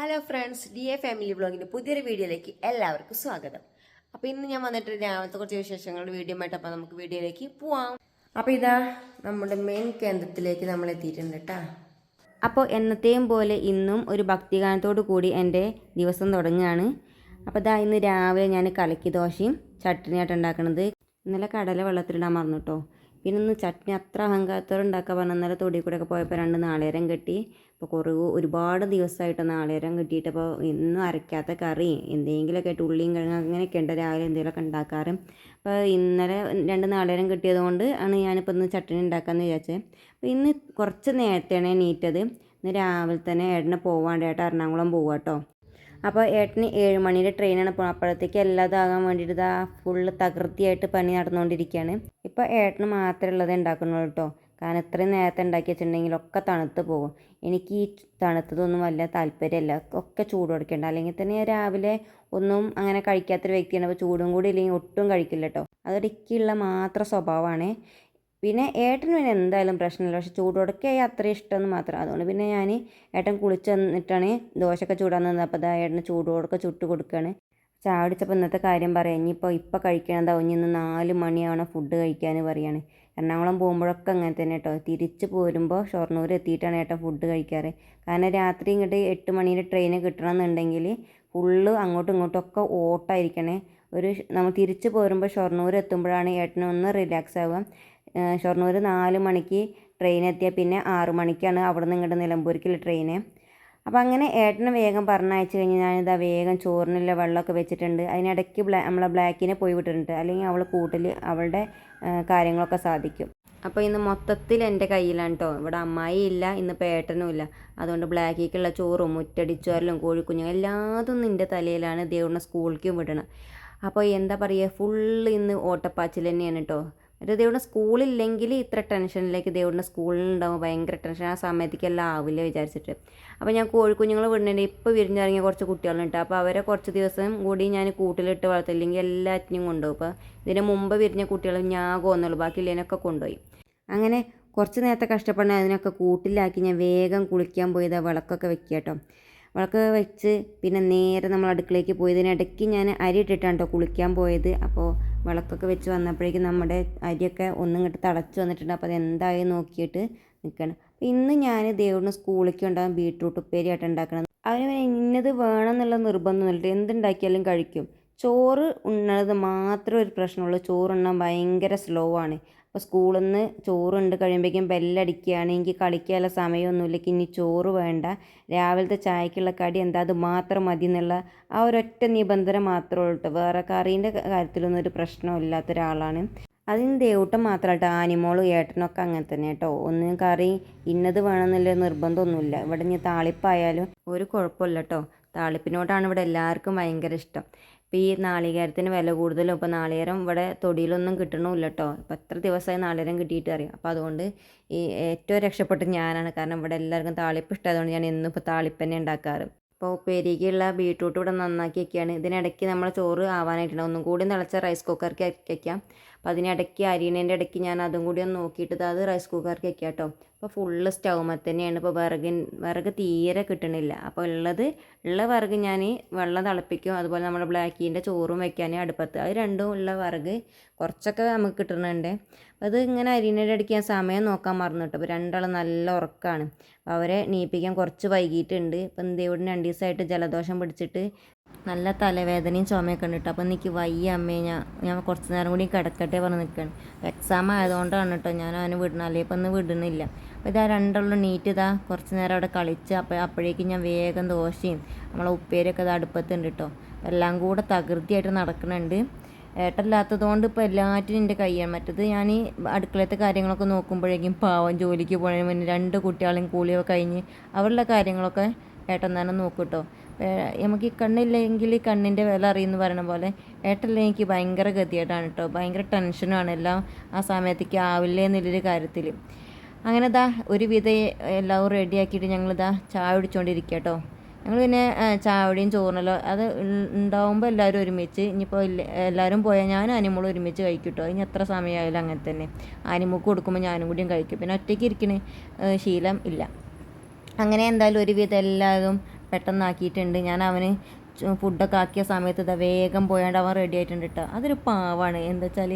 Hello friends D A family ബ്ലോഗിന്റെ പുതിയൊരു വീഡിയോയിലേക്ക് എല്ലാവർക്കും സ്വാഗതം. അപ്പോൾ ഇന്ന് ഞാൻ വന്നിട്ട് രാവിലത്തെ കുറച്ച് വിശേഷങ്ങളുടെ വീഡിയോ ആയിട്ട് അപ്പോൾ നമുക്ക് വീഡിയോയിലേക്ക് പോവാം. അപ്പോൾ ഇതാ നമ്മുടെ മെയിൻ കേന്ദ്രത്തിലേക്ക് നമ്മൾ എത്തിയിട്ടുണ്ട് കേട്ടോ അപ്പോൾ എന്നത്തെയും പോലെ ഇന്നും ഒരു ഭക്തിഗാനത്തോടു കൂടി എന്റെ ദിവസം തുടങ്ങുകയാണ്. അപ്പോൾ ഇതാ ഇന്ന് രാവിലെ ഞാൻ കലക്കി ദോശയും ചട്ടിനിയായിട്ട് ഉണ്ടാക്കണത്. ഇന്നലെ കടല വെള്ളത്തിലിടാൻ മറന്നു കേട്ടോ പിന്നെ ഇന്ന് ചട്നി അത്ര അഹങ്കാരത്തോടെ ഉണ്ടാക്കാൻ പറഞ്ഞാൽ ഇന്നലെ തൊടി കൂടെയൊക്കെ പോയപ്പോൾ രണ്ട് നാളേരം കെട്ടി ഇപ്പോൾ കുറേ ഒരുപാട് ദിവസമായിട്ട് നാളേരം കിട്ടിയിട്ട് അപ്പോൾ ഇന്നും അരയ്ക്കാത്ത കറി എന്തെങ്കിലുമൊക്കെ ആയിട്ട് ഉള്ളിയും കിഴങ്ങ് അങ്ങനെയൊക്കെ ഉണ്ട്. രാവിലെ എന്തെങ്കിലുമൊക്കെ ഉണ്ടാക്കാറ്. അപ്പോൾ ഇന്നലെ രണ്ട് നാളേരം കിട്ടിയത് കൊണ്ട് ആണ് ഞാനിപ്പോൾ ഇന്ന് ചട്ടണി ഉണ്ടാക്കാമെന്ന് വിചാരിച്ചത് അപ്പോൾ ഇന്ന് കുറച്ച് നേരത്തെയാണ് എണീറ്റത്. ഇന്ന് രാവിലെ തന്നെ ഏട്ടനെ പോവാണ്ട്. ഏട്ടൻ എറണാകുളം പോവാ കേട്ടോ അപ്പോൾ ഏട്ടന് ഏഴ് മണിയുടെ ട്രെയിനാണ് പോകുന്നത് അപ്പോഴത്തേക്ക് എല്ലാതാകാൻ വേണ്ടിയിട്ട് ഇതാ ഫുള്ള് തകൃതിയായിട്ട് പണി നടന്നുകൊണ്ടിരിക്കുകയാണ് ഇപ്പോൾ ഏട്ടന് മാത്രമേ ഉള്ളത് ഉണ്ടാക്കുന്നുള്ളൂ കേട്ടോ കാരണം ഇത്രയും നേരത്തെ ഉണ്ടാക്കി വെച്ചിട്ടുണ്ടെങ്കിൽ ഒക്കെ തണുത്ത് പോകും. എനിക്ക് ഈ തണുത്തതൊന്നും വലിയ താല്പര്യമല്ല. ഒക്കെ ചൂട് കൊടുക്കേണ്ട. അല്ലെങ്കിൽ തന്നെ രാവിലെ ഒന്നും അങ്ങനെ കഴിക്കാത്തൊരു വ്യക്തിയാണ്. അപ്പോൾ ചൂടും കൂടി ഇല്ലെങ്കിൽ ഒട്ടും കഴിക്കില്ല കേട്ടോ. അതൊരിക്കുള്ള മാത്രം സ്വഭാവമാണ്. പിന്നെ ഏട്ടന് പിന്നെ എന്തായാലും പ്രശ്നമില്ല. പക്ഷെ ചൂടോടൊക്കെയായി അത്ര ഇഷ്ടമെന്ന് മാത്രം. അതുകൊണ്ട് പിന്നെ ഞാൻ ഏട്ടൻ കുളിച്ച് വന്നിട്ടാണ് ദോശയൊക്കെ ചൂടാൻ നിന്നത്. അപ്പോൾ അതാ ഏട്ടന് ചൂടോടൊക്കെ ചുട്ട് കൊടുക്കുകയാണ്. ചാടിച്ചപ്പോൾ ഇന്നത്തെ കാര്യം പറയാം. ഇനിയിപ്പോൾ ഇപ്പോൾ കഴിക്കണതാവും. ഇനി ഇന്ന് നാല് മണിയാവണം ഫുഡ് കഴിക്കാൻ പറയാണ്. എറണാകുളം പോകുമ്പോഴൊക്കെ അങ്ങനെ തന്നെ കേട്ടോ തിരിച്ച് പോരുമ്പോൾ ഷൊർണൂർ എത്തിയിട്ടാണ് ഏട്ടൻ ഫുഡ് കഴിക്കാറ്. കാരണം രാത്രി ഇങ്ങോട്ട് എട്ട് മണിയുടെ ട്രെയിന് കിട്ടണമെന്നുണ്ടെങ്കിൽ ഫുള്ള് അങ്ങോട്ടും ഇങ്ങോട്ടും ഒക്കെ ഓട്ടായിരിക്കണേ. ഒരു നമ്മൾ തിരിച്ച് പോരുമ്പോൾ ഷൊർണൂർ എത്തുമ്പോഴാണ് ഏട്ടനൊന്ന് റിലാക്സ് ആവുക. ഷൊർണൂർ നാല് മണിക്ക് ട്രെയിൻ എത്തിയാൽ പിന്നെ ആറു മണിക്കാണ് അവിടെ നിന്ന് ഇങ്ങോട്ട് നിലമ്പൂരിക്കുള്ള ട്രെയിന് അപ്പോൾ അങ്ങനെ ഏട്ടനെ വേഗം പറഞ്ഞയച്ചു കഴിഞ്ഞ് ഞാനിതാ വേഗം ചോറിനുള്ള വെള്ളമൊക്കെ വെച്ചിട്ടുണ്ട്. അതിനിടയ്ക്ക് ബ്ലാ നമ്മളെ ബ്ലാക്കിനെ പോയി വിട്ടിട്ടുണ്ട്. അല്ലെങ്കിൽ അവൾ കൂട്ടിൽ അവളുടെ കാര്യങ്ങളൊക്കെ സാധിക്കും. അപ്പോൾ ഇന്ന് മൊത്തത്തിൽ എന്റെ കയ്യിലാണ് കേട്ടോ ഇവിടെ അമ്മായി ഇല്ല ഇന്ന് ഏട്ടനും ഇല്ല. അതുകൊണ്ട് ബ്ലാക്കിക്കുള്ള ചോറും മുറ്റടിച്ചോരലും കോഴിക്കുഞ്ഞും എല്ലാതും നിന്റെ തലയിലാണ് ദേവുണ്ണ സ്കൂളിലേക്കും വിടണം. അപ്പോൾ എന്താ പറയുക ഫുള്ള് ഇന്ന് ഓട്ടപ്പാച്ചിൽ തന്നെയാണ് കേട്ടോ മറ്റേ ദൈവം സ്കൂളില്ലെങ്കിൽ ഇത്ര ടെൻഷനിലേക്ക് ദേവുടെ സ്കൂളിലുണ്ടാവും ഭയങ്കര ടെൻഷൻ. ആ സമയത്തേക്കെല്ലാം ആവില്ല വിചാരിച്ചിട്ട്. അപ്പോൾ ഞാൻ കോഴിക്കുഞ്ഞുങ്ങൾ വിടുന്നുണ്ട്. ഇപ്പോൾ വിരിഞ്ഞിറങ്ങിയ കുറച്ച് കുട്ടികളുണ്ട്. അപ്പോൾ അവരെ കുറച്ച് ദിവസം കൂടി ഞാൻ കൂട്ടിലിട്ട് വളർത്തില്ലെങ്കിൽ എല്ലാറ്റിനും കൊണ്ടുപോകും. അപ്പോൾ ഇതിന് മുമ്പ് വിരിഞ്ഞ കുട്ടികൾ ഞാൻ കൊന്നുള്ളൂ. ഇല്ലേനൊക്കെ കൊണ്ടുപോയി. അങ്ങനെ കുറച്ച് നേരത്തെ കഷ്ടപ്പെടണ അതിനൊക്കെ കൂട്ടിലാക്കി ഞാൻ വേഗം കുളിക്കാൻ പോയത് വിളക്കൊക്കെ വെക്കുക കേട്ടോ. വിളക്ക് വെച്ച് പിന്നെ നേരെ നമ്മൾ അടുക്കളയ്ക്ക് പോയതിനിടയ്ക്ക് ഞാൻ അരി ഇട്ടിട്ടാണ് കേട്ടോ കുളിക്കാൻ പോയത്. അപ്പോൾ വിളക്കൊക്കെ വെച്ച് വന്നപ്പോഴേക്കും നമ്മുടെ അരിയൊക്കെ ഒന്നും ഇങ്ങോട്ട് തിളച്ച് വന്നിട്ടുണ്ട്. അപ്പോൾ അത് എന്തായി നോക്കിയിട്ട് നിൽക്കണം. ഇന്ന് ഞാൻ ദേവുടിന് സ്കൂളിലേക്ക് ഉണ്ടാകും ബീട്രൂട്ട് ഉപ്പേരിയായിട്ട് ഉണ്ടാക്കണം. അവന് ഇന്നത് വേണം എന്നുള്ള നിർബന്ധമൊന്നുമില്ല എന്തുണ്ടാക്കിയാലും കഴിക്കും. ചോറ് ഉണ്ണത് മാത്രം ഒരു പ്രശ്നമുള്ളൂ. ചോറുണ്ണാൻ ഭയങ്കര സ്ലോ ആണ്. അപ്പോൾ സ്കൂളിൽ നിന്ന് ചോറുണ്ട് കഴിയുമ്പോഴേക്കും ബെല്ലടിക്കുകയാണ്. എനിക്ക് കളിക്കാനുള്ള സമയമൊന്നുമില്ല. ഇനി ചോറ് വേണ്ട. രാവിലത്തെ ചായക്കുള്ള കടി എന്താ? അത് മാത്രം മതി എന്നുള്ള ആ ഒരൊറ്റ നിബന്ധന മാത്രമേ ഉള്ളൂ വേറെ കറീന്റെ കാര്യത്തിലൊന്നും ഒരു പ്രശ്നമില്ലാത്ത ഒരാളാണ്. അതിന് ദേവൂട്ടം മാത്രമായിട്ട് ആനിമോളും ഏട്ടനൊക്കെ അങ്ങനെ തന്നെ കേട്ടോ. ഒന്നും കറി ഇന്നത് വേണമെന്നുള്ള നിർബന്ധമൊന്നുമില്ല. ഇവിടെ ഇനി താളിപ്പായാലും ഒരു കുഴപ്പമില്ല കേട്ടോ. താളിപ്പിനോടാണ് ഇവിടെ എല്ലാവർക്കും ഭയങ്കര ഇഷ്ടം. ഇപ്പോൾ ഈ നാളികേരത്തിന് വില കൂടുതലും ഇപ്പോൾ നാളികേരം ഇവിടെ തൊടിയിലൊന്നും കിട്ടണമില്ല കേട്ടോ ഇപ്പോൾ എത്ര ദിവസമായി നാളികേരം കിട്ടിയിട്ട് അറിയാം? അപ്പോൾ അതുകൊണ്ട് ഈ ഏറ്റവും രക്ഷപ്പെട്ട ഞാനാണ്. കാരണം ഇവിടെ എല്ലാവർക്കും താളിപ്പ് ഇഷ്ടമായതുകൊണ്ട് ഞാൻ എന്നും ഇപ്പോൾ താളിപ്പ് തന്നെ ഉണ്ടാക്കാറ്. ഇപ്പോൾ ഉപ്പേരിക്കുള്ള ബീട്രൂട്ട് ഇവിടെ നന്നാക്കി വയ്ക്കുകയാണ് ഇതിനിടയ്ക്ക് നമ്മൾ ചോറ് ആവാനായിട്ടുണ്ട്. ഒന്നും കൂടി തിളച്ച റൈസ് കുക്കർക്ക് വയ്ക്കാം അപ്പോൾ അതിനിടയ്ക്ക് അരിയണേന്റെ ഇടയ്ക്ക് ഞാൻ അതും കൂടി ഒന്ന് നോക്കിയിട്ട് അത് റൈസ് കുക്കർക്ക് വയ്ക്കാം കേട്ടോ അപ്പോൾ ഫുള്ള് സ്റ്റൗമ്മ തന്നെയാണ് ഇപ്പോൾ വിറകിൻ വിറക് തീരെ കിട്ടണില്ല. അപ്പോൾ ഉള്ളത് ഉള്ള വിറക് ഞാൻ വെള്ളം തിളപ്പിക്കും. അതുപോലെ നമ്മുടെ ബ്ലാക്കീന്റെ ചോറും വെക്കാൻ അടുപ്പത്ത്. അത് രണ്ടും ഉള്ള വിറക് കുറച്ചൊക്കെ നമുക്ക് കിട്ടുന്നുണ്ട് അപ്പോൾ അത് ഇങ്ങനെ അരിയണേന്റെ ഇടയ്ക്ക് ഞാൻ സമയം നോക്കാൻ മറന്നിട്ട് അപ്പോൾ രണ്ടാളും നല്ല ഉറക്കമാണ് അപ്പോൾ അവരെ നീപ്പിക്കാൻ കുറച്ച് വൈകിയിട്ടുണ്ട് ഇപ്പം എന്തെവിടെ രണ്ട് ദിവസമായിട്ട് ജലദോഷം പിടിച്ചിട്ട് നല്ല തലവേദനയും ചുമയൊക്കെ ഉണ്ട് കേട്ടോ അപ്പോൾ എനിക്ക് വയ്യ അമ്മേ. ഞാൻ ഞാൻ കുറച്ച് നേരം കൂടി കിടക്കട്ടെ പറഞ്ഞ് നിൽക്കുകയാണ് എക്സാം ആയതുകൊണ്ടാണ് കേട്ടോ ഞാൻ അവന് വിടണം അല്ലെങ്കിൽ ഇപ്പം ഒന്ന് വിടുന്നില്ല. അപ്പോൾ ഇതാ രണ്ടുള്ള നീറ്റ്. ഇതാ കുറച്ച് നേരം അവിടെ കളിച്ച് അപ്പോൾ അപ്പോഴേക്കും ഞാൻ വേഗം ദോശയും നമ്മളെ ഉപ്പേരിയൊക്കെ ഇത് അടുപ്പത്തുണ്ട് കേട്ടോ എല്ലാം കൂടെ തകൃതിയായിട്ട് നടക്കുന്നുണ്ട് ഏട്ടല്ലാത്തതുകൊണ്ട് ഇപ്പോൾ എല്ലാറ്റിനും എന്റെ കൈയാണ് മറ്റത് ഞാൻ ഈ അടുക്കളത്തെ കാര്യങ്ങളൊക്കെ നോക്കുമ്പോഴേക്കും പാവം ജോലിക്ക് പോകുന്നതിന് മുന്നേ രണ്ട് കുട്ടികളെയും കൂലിയൊക്കെ കഴിഞ്ഞ് അവരുടെ കാര്യങ്ങളൊക്കെ ഏട്ടൻ തന്നെ നോക്കും കേട്ടോ നമുക്ക് ഈ കണ്ണില്ലെങ്കിൽ കണ്ണിന്റെ വില അറിയുന്നു പറയുന്ന പോലെ ഏട്ടല്ലേ എനിക്ക് ഭയങ്കര ഗതിയായിട്ടാണ് കേട്ടോ. ഭയങ്കര ടെൻഷനുമാണ് എല്ലാം ആ സമയത്തേക്ക് ആവില്ലേ എന്നുള്ളൊരു കാര്യത്തിൽ. അങ്ങനെ ദാ ഒരുവിധം എല്ലാം റെഡിയാക്കിയിട്ട് ഞങ്ങളിതാ ചായ കുടിച്ചുകൊണ്ടിരിക്കുക കേട്ടോ. ഞങ്ങൾ പിന്നെ ചാവടിയും ചോറിനല്ലോ അത് ഉണ്ടാവുമ്പോൾ എല്ലാവരും ഒരുമിച്ച് ഇനിയിപ്പോൾ എല്ലാവരും പോയാൽ ഞാനും അനിമോളും ഒരുമിച്ച് കഴിക്കും കേട്ടോ. ഇനി എത്ര സമയമായാലും അങ്ങനെ തന്നെ. അനിമോക്ക് കൊടുക്കുമ്പോൾ ഞാനും കൂടിയും കഴിക്കും. പിന്നെ ഒറ്റയ്ക്ക് ഇരിക്കണ ശീലം ഇല്ല. അങ്ങനെ എന്തായാലും ഒരുവിധം എല്ലാവരും പെട്ടെന്നാക്കിയിട്ടുണ്ട്. ഞാൻ അവന് ഫുഡൊക്കെ ആക്കിയ സമയത്ത് ഇതാ വേഗം പോയാണ്ട് അവൻ റെഡി ആയിട്ടുണ്ട് കേട്ടോ അതൊരു പാവാണ്. എന്താ വെച്ചാൽ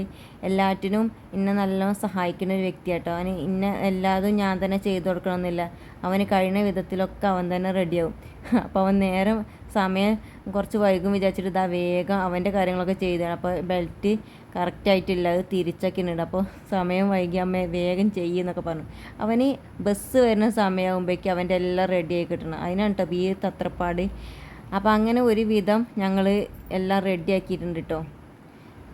എല്ലാറ്റിനും എന്നെ നല്ലോണം സഹായിക്കുന്ന ഒരു വ്യക്തിയാട്ടോ. അവന് ഇന്ന എല്ലാതും ഞാൻ തന്നെ ചെയ്തു കൊടുക്കണമെന്നില്ല. അവന് കഴിയുന്ന വിധത്തിലൊക്കെ അവൻ തന്നെ റെഡിയാവും അപ്പോൾ അവൻ നേരം സമയം കുറച്ച് വൈകും വിചാരിച്ചിട്ട് ഇതാ വേഗം അവന്റെ കാര്യങ്ങളൊക്കെ ചെയ്തതാണ് അപ്പോൾ ബെൽറ്റ് കറക്റ്റായിട്ടില്ല അത് തിരിച്ചൊക്കെയുണ്ട്. അപ്പോൾ സമയം വൈകി അമ്മ വേഗം ചെയ്യുന്നൊക്കെ പറഞ്ഞു. അവന് ബസ് വരുന്ന സമയമാകുമ്പോഴേക്കും അവന്റെ എല്ലാം റെഡിയായി കിട്ടണം. അതിനാണ് കേട്ടോ ഈ തത്രപ്പാട് അപ്പോൾ അങ്ങനെ ഒരു വിധം ഞങ്ങൾ എല്ലാം റെഡിയാക്കിയിട്ടുണ്ട് കേട്ടോ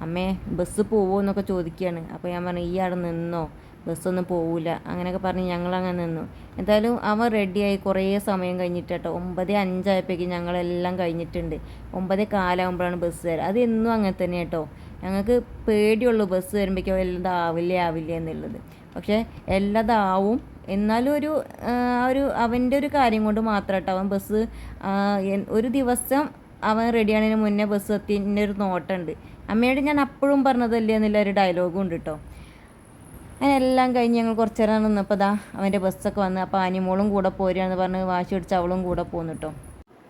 അമ്മേ ബസ് പോവോ എന്നൊക്കെ ചോദിക്കുകയാണ് അപ്പോൾ ഞാൻ പറഞ്ഞു ഈ അവിടെ നിന്നോ? ബസ്സൊന്നും പോവില്ല അങ്ങനെയൊക്കെ പറഞ്ഞ് ഞങ്ങളങ്ങനെ നിന്നു. എന്തായാലും അവൻ റെഡിയായി കുറേ സമയം കഴിഞ്ഞിട്ട് കേട്ടോ ഒമ്പത് അഞ്ചായപ്പോഴേക്കും ഞങ്ങളെല്ലാം കഴിഞ്ഞിട്ടുണ്ട്. ഒമ്പത് കാലാകുമ്പോഴാണ് ബസ് വരിക അത് എന്നും അങ്ങനെ തന്നെ കേട്ടോ ഞങ്ങൾക്ക് പേടിയുള്ളൂ ബസ് വരുമ്പോഴേക്കും എല്ലാം ആവില്ലേ ആവില്ല എന്നുള്ളത്. പക്ഷേ എല്ലാതാവും എന്നാലും ഒരു ഒരു അവന്റെ ഒരു കാര്യം കൊണ്ട് മാത്രം കേട്ടോ അവൻ ബസ് ഒരു ദിവസം അവൻ റെഡിയാണതിന് മുന്നേ ബസ് എത്തിന്റെ ഒരു നോട്ടമുണ്ട് അമ്മയോട് ഞാൻ അപ്പോഴും പറഞ്ഞതല്ലേ എന്നുള്ള ഒരു ഡയലോഗും ഉണ്ട് കേട്ടോ അതിനെല്ലാം കഴിഞ്ഞ് ഞങ്ങൾ കുറച്ച് നേരം നിന്നപ്പോൾ ദാ അവന്റെ ബസ്സൊക്കെ വന്ന് അപ്പോൾ അനിമോളും കൂടെ പോരുകയെന്ന് പറഞ്ഞ് വാശി പിടിച്ച് അവളും കൂടെ പോന്നു കേട്ടോ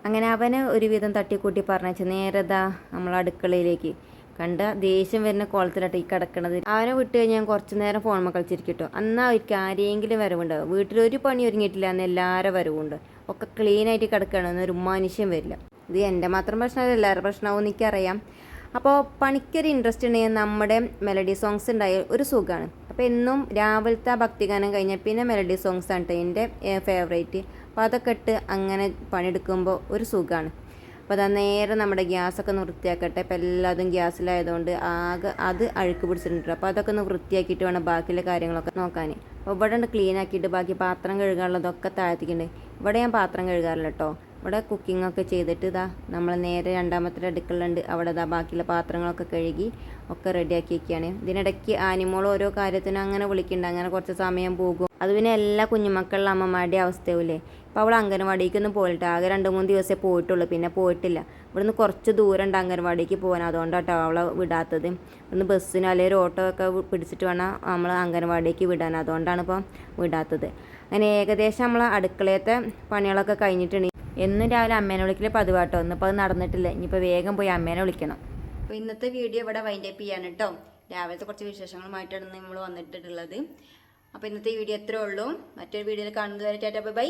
അങ്ങനെ അവനെ ഒരുവിധം തട്ടിക്കൂട്ടി പറഞ്ഞു നേരെ ദാ നമ്മൾ അടുക്കളയിലേക്ക്. കണ്ട ദേഷ്യം വരുന്ന കോളത്തിലാട്ടോ ഈ കിടക്കണത്. അവനെ വിട്ട് കഴിഞ്ഞാൽ ഞാൻ കുറച്ച് നേരം ഫോൺ കളിച്ചിരിക്കട്ടോ അന്നാ അവർക്ക് ആരെങ്കിലും വരവുണ്ടാവും. വീട്ടിലൊരു പണി ഒരുങ്ങിയിട്ടില്ല എന്ന് എല്ലാവരും വരവുണ്ട്. ഒക്കെ ക്ലീൻ ആയിട്ട് കിടക്കുകയാണ് ഒരു മനുഷ്യൻ വരില്ല. ഇത് എന്റെ മാത്രം പ്രശ്നമല്ല എല്ലാവരുടെ പ്രശ്നമാവും എനിക്കറിയാം. അപ്പോൾ പണിക്കൊരു ഇൻട്രസ്റ്റ് ഉണ്ടെങ്കിൽ നമ്മുടെ മെലഡി സോങ്സ് ഉണ്ടായ ഒരു സുഖമാണ് അപ്പോൾ എന്നും രാവിലത്തെ ഭക്തിഗാനം കഴിഞ്ഞാൽ പിന്നെ മെലഡി സോങ്സ് ആണ് എന്റെ ഫേവറേറ്റ് അപ്പോൾ അതൊക്കെ ഇട്ട് അങ്ങനെ പണിയെടുക്കുമ്പോൾ ഒരു സുഖമാണ് അപ്പോൾ അതാ നേരെ നമ്മുടെ ഗ്യാസൊക്കെ ഒന്ന് വൃത്തിയാക്കട്ടെ. ഇപ്പോൾ എല്ലാതും ഗ്യാസിലായതുകൊണ്ട് ആകെ അത് അഴുക്ക് പിടിച്ചിട്ടുണ്ട്. അപ്പോൾ അതൊക്കെ ഒന്ന് വൃത്തിയാക്കിയിട്ട് വേണം ബാക്കിയുള്ള കാര്യങ്ങളൊക്കെ നോക്കാൻ അപ്പോൾ ഇവിടെ ക്ലീൻ ആക്കിയിട്ട് ബാക്കി പാത്രം കഴുകാനുള്ളതൊക്കെ താഴ്ത്തിക്കുന്നുണ്ട് ഇവിടെ ഞാൻ പാത്രം കഴുകാറില്ല കേട്ടോ ഇവിടെ കുക്കിംഗ് ഒക്കെ ചെയ്തിട്ട് ഇതാ നമ്മൾ നേരെ രണ്ടാമത്തെ അടുക്കളുണ്ട് അവിടെ ഇതാ ബാക്കിയുള്ള പാത്രങ്ങളൊക്കെ കഴുകി ഒക്കെ റെഡിയാക്കി വയ്ക്കുകയാണ് ഇതിനിടയ്ക്ക് ആനിമോൾ ഓരോ കാര്യത്തിനും അങ്ങനെ വിളിക്കുന്നുണ്ട്. അങ്ങനെ കുറച്ച് സമയം പോകും. അത് പിന്നെ എല്ലാ കുഞ്ഞുമക്കളിലും അമ്മമാരുടെ അവസ്ഥയുമില്ലേ ഇപ്പോൾ അവൾ അംഗനവാടിക്കൊന്നും പോയിട്ട് ആകെ രണ്ട് മൂന്ന് ദിവസമേ പോയിട്ടുള്ളൂ. പിന്നെ പോയിട്ടില്ല. ഇവിടുന്ന് കുറച്ച് ദൂരം ഉണ്ട് അംഗനവാടിക്ക് പോകാൻ. അതുകൊണ്ടാട്ടോ അവളെ വിടാത്തത്. ഇവിടുന്ന് ബസ്സിനോ അല്ലെങ്കിൽ ഓട്ടോ ഒക്കെ പിടിച്ചിട്ട് വേണം നമ്മൾ അംഗനവാടിക്ക് വിടാൻ. അതുകൊണ്ടാണ് ഇപ്പം വിടാത്തത്. അങ്ങനെ ഏകദേശം നമ്മൾ അടുക്കളയത്തെ പണികളൊക്കെ കഴിഞ്ഞിട്ടുണ്ട്. എന്നും രാവിലെ അമ്മേനെ വിളിക്കൽ പതിവാട്ടോ. ഇന്നിപ്പോൾ അത് നടന്നിട്ടില്ല. ഇനിയിപ്പോൾ വേഗം പോയി അമ്മേനെ വിളിക്കണം. അപ്പോൾ ഇന്നത്തെ വീഡിയോ ഇവിടെ വൈൻഡപ്പ് ചെയ്യാണ് കേട്ടോ രാവിലത്തെ കുറച്ച് വിശേഷങ്ങളുമായിട്ടാണ് നമ്മൾ വന്നിട്ടുള്ളത്. അപ്പോൾ ഇന്നത്തെ വീഡിയോ എത്രയേ ഉള്ളൂ. മറ്റൊരു വീഡിയോയിൽ കാണുന്നത് വരെ ടാറ്റ ബൈ.